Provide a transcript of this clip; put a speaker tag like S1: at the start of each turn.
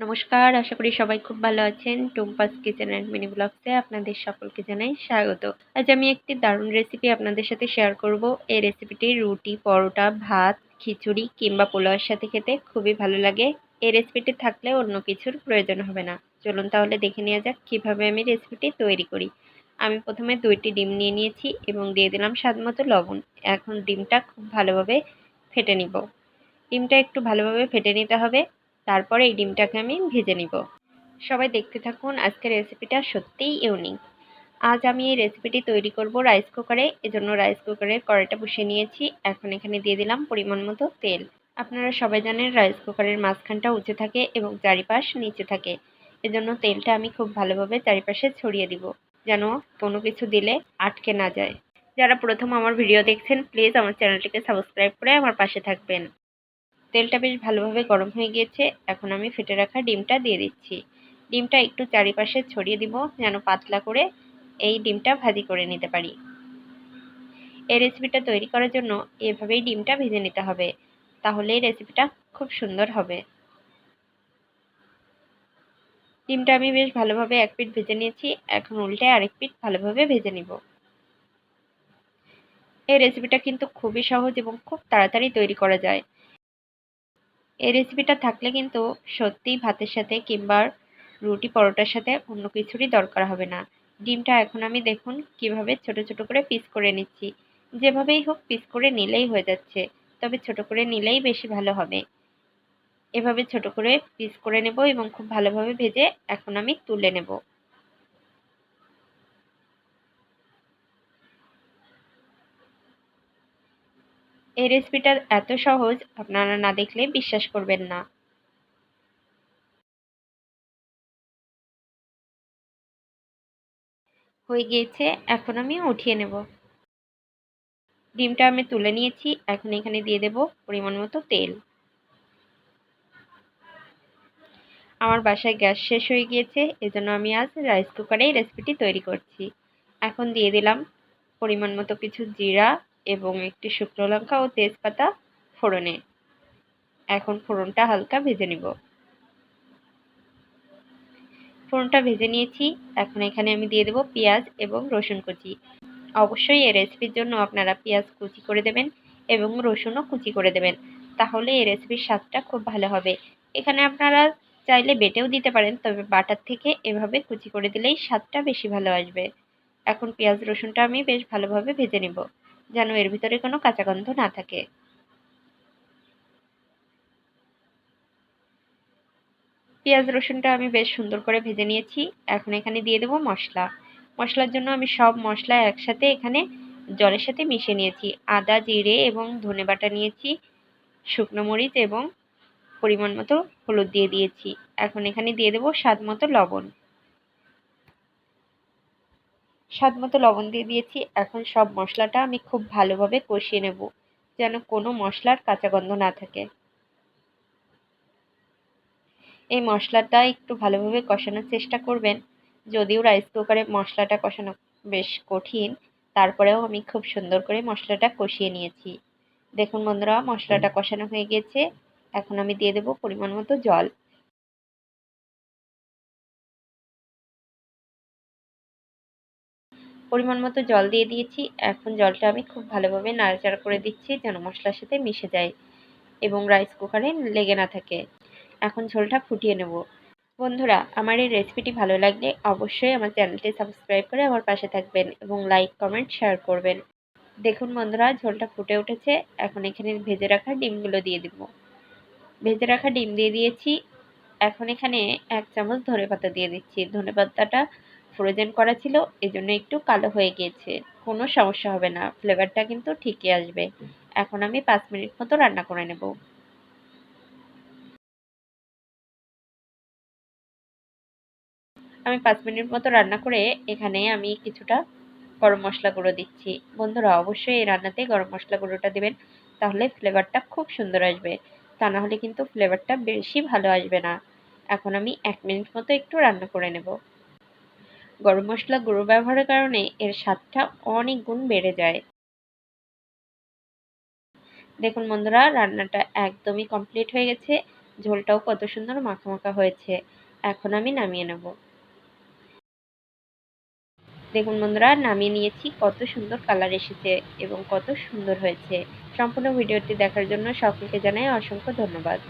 S1: নমস্কার, আশা করি সবাই খুব ভালো আছেন। টুম্পাস কিচেন অ্যান্ড মিনি ব্লগসে আপনাদের সকলকে জানাই স্বাগত। আজ আমি একটি দারুণ রেসিপি আপনাদের সাথে শেয়ার করব। এই রেসিপিটি রুটি, পরোটা, ভাত, খিচুড়ি কিংবা পোলাওয়ের সাথে খেতে খুবই ভালো লাগে। এই রেসিপিটি থাকলে অন্য কিছুর প্রয়োজন হবে না। চলুন তাহলে দেখে নেওয়া যাক কীভাবে আমি রেসিপিটি তৈরি করি। আমি প্রথমে দুইটি ডিম নিয়ে নিয়েছি এবং দিয়ে দিলাম স্বাদ মতো লবণ। এখন ডিমটা খুব ভালোভাবে ফেটে নিব। ডিমটা একটু ভালোভাবে ফেটে নিতে হবে। তারপরে এই ডিমটাকে আমি ভেজে নিব। সবাই দেখতে থাকুন, আজকের রেসিপিটা সত্যিই ইউনিক আজ আমি এই রেসিপিটি তৈরি করব রাইস কুকারে এজন্য রাইস কুকারের কড়াইটা বসিয়ে নিয়েছি। এখন এখানে দিয়ে দিলাম পরিমাণ মতো তেল। আপনারা সবাই জানেন রাইস কুকারের মাঝখানটা উঁচু থাকে এবং চারিপাশ নিচে থাকে। এজন্য তেলটা আমি খুব ভালোভাবে চারিপাশে ছড়িয়ে দিব, যেন কোনো কিছু দিলে আটকে না যায়। যারা প্রথম আমার ভিডিও দেখছেন প্লিজ আমার চ্যানেলটিকে সাবস্ক্রাইব করে আমার পাশে থাকবেন। তেলটা বেশ ভালোভাবে গরম হয়ে গিয়েছে। এখন আমি ফেটে রাখা ডিমটা দিয়ে দিচ্ছি। ডিমটা একটু চারিপাশে ছড়িয়ে দিব যেন পাতলা করে এই ডিমটা ভাজি করে নিতে পারি। এই রেসিপিটা তৈরি করার জন্য এভাবেই ডিমটা ভেজে নিতে হবে। তাহলে এই রেসিপিটা খুব সুন্দর হবে। ডিমটা আমি বেশ ভালোভাবে এক পিঠ ভেজে নিয়েছি। এখন উল্টে আরেক পিঠ ভালোভাবে ভেজে নিব। এই রেসিপিটা কিন্তু খুবই সহজ এবং খুব তাড়াতাড়ি তৈরি করা যায়। এই রেসিপিটা থাকলে কিন্তু সত্যিই ভাতের সাথে কিংবা রুটি পরোটার সাথে অন্য কিছুরই দরকার হবে না। ডিমটা এখন আমি দেখুন কীভাবে ছোট ছোট করে পিস করে নিচ্ছি। যেভাবেই হোক পিস করে নিলেই হয়ে যাচ্ছে, তবে ছোট করে নিলেই বেশি ভালো হবে। এভাবে ছোট করে পিস করে নেব এবং খুব ভালোভাবে ভেজে এখন আমি তুলে নেব। এই রেসিপিটা এত সহজ, আপনারা না দেখলে বিশ্বাস করবেন না। হয়ে গিয়েছে, এখন আমি উঠিয়ে নেব। ডিমটা আমি তুলে নিয়েছি, এখন এখানে দিয়ে দেব পরিমাণ মতো তেল। আমার বাসায় গ্যাস শেষ হয়ে গিয়েছে, এজন্য আমি আজ রাইস কুকারে রেসিপিটি তৈরি করছি। এখন দিয়ে দিলাম পরিমাণ মতো কিছু জিরা এবং একটি শুকনো লঙ্কা ও তেজপাতা ফোড়নে। এখন ফোড়নটা হালকা ভেজে নিব। ফোড়নটা ভেজে নিয়েছি। এখন এখানে আমি দিয়ে দেব পেঁয়াজ এবং রসুন কুচি। অবশ্যই এই রেসিপির জন্য আপনারা পেঁয়াজ কুচি করে দেবেন এবং রসুনও কুচি করে দেবেন। তাহলে এই রেসিপির স্বাদটা খুব ভালো হবে। এখানে আপনারা চাইলে বেটেও দিতে পারেন, তবে বাটার থেকে এভাবে কুচি করে দিলেই স্বাদটা বেশি ভালো আসবে। এখন পেঁয়াজ রসুনটা আমি বেশ ভালোভাবে ভেজে নেব। যেন এর ভিতরে কোনো কাঁচা গন্ধ না থাকে। পেঁয়াজ রসুনটা আমি বেশ সুন্দর করে ভেজে নিয়েছি। এখন এখানে দিয়ে দেবো মশলা। মশলার জন্য আমি সব মশলা একসাথে এখানে জলের সাথে মিশিয়ে নিয়েছি। আদা, জিরে এবং ধনে বাটা নিয়েছি, শুকনো মরিচ এবং পরিমাণ মতো হলুদ দিয়ে দিয়েছি। এখন এখানে দিয়ে দেবো স্বাদ মতো লবণ। স্বাদ মতো লবণ দিয়ে দিয়েছি। এখন সব মশলাটা আমি খুব ভালোভাবে কষিয়ে নেব যেন কোনো মশলার কাঁচা গন্ধ না থাকে। এই মশলাটা একটু ভালোভাবে কষানোর চেষ্টা করবেন। যদিও রাইস কুকারে মশলাটা কষানো বেশ কঠিন তারপরেও আমি খুব সুন্দর করে মশলাটা কষিয়ে নিয়েছি। দেখুন বন্ধুরা মশলাটা কষানো হয়ে গেছে। এখন আমি দিয়ে দেবো পরিমাণ মতো জল। পরিমাণ মতো জল দিয়ে দিয়েছি। এখন জলটা আমি খুব ভালোভাবে নাড়াচাড়া করে দিচ্ছি যেন মশলার সাথে মিশে যায় এবং রাইস কুকারে লেগে না থাকে। এখন ঝোলটা ফুটিয়ে নেব। বন্ধুরা, আমার এই রেসিপিটি ভালো লাগলে অবশ্যই আমার চ্যানেলটি সাবস্ক্রাইব করে আমার পাশে থাকবেন এবং লাইক কমেন্ট শেয়ার করবেন। দেখুন বন্ধুরা, ঝোলটা ফুটে উঠেছে। এখন এখানে ভেজে রাখা ডিমগুলো দিয়ে দিব। ভেজে রাখা ডিম দিয়ে দিয়েছি। এখন এখানে এক চামচ ধনে পাতা দিয়ে দিচ্ছি। ধনে পাতাটা ফ্রোজেন করা ছিল, এজন্য একটু কালো হয়ে গিয়েছে। কোনো সমস্যা হবে না ফ্লেভারটা কিন্তু ঠিকই আসবে। এখন আমি পাঁচ মিনিট মতো রান্না করে নেব। আমি পাঁচ মিনিট মতো রান্না করে এখানে আমি কিছুটা গরম মশলা গুঁড়ো দিচ্ছি। বন্ধুরা, অবশ্যই এই রান্নাতে গরম মশলা গুঁড়োটা দেবেন, তাহলে ফ্লেভারটা খুব সুন্দর আসবে। তা না হলে কিন্তু ফ্লেভারটা বেশি ভালো আসবে না। এখন আমি এক মিনিট মতো একটু রান্না করে নেব। গরম মশলা, গুঁড়ো ব্যবহারের কারণে এর স্বাদটা অনেক গুণ বেড়ে যায়। দেখুন বন্ধুরা, রান্নাটা একদমই কমপ্লিট হয়ে গেছে। ঝোলটাও কত সুন্দর মাখা মাখা হয়েছে। এখন আমি নামিয়ে নেব। দেখুন বন্ধুরা, নামিয়ে নিয়েছি। কত সুন্দর কালার এসেছে এবং কত সুন্দর হয়েছে। সম্পূর্ণ ভিডিওটি দেখার জন্য সকলকে জানাই অসংখ্য ধন্যবাদ।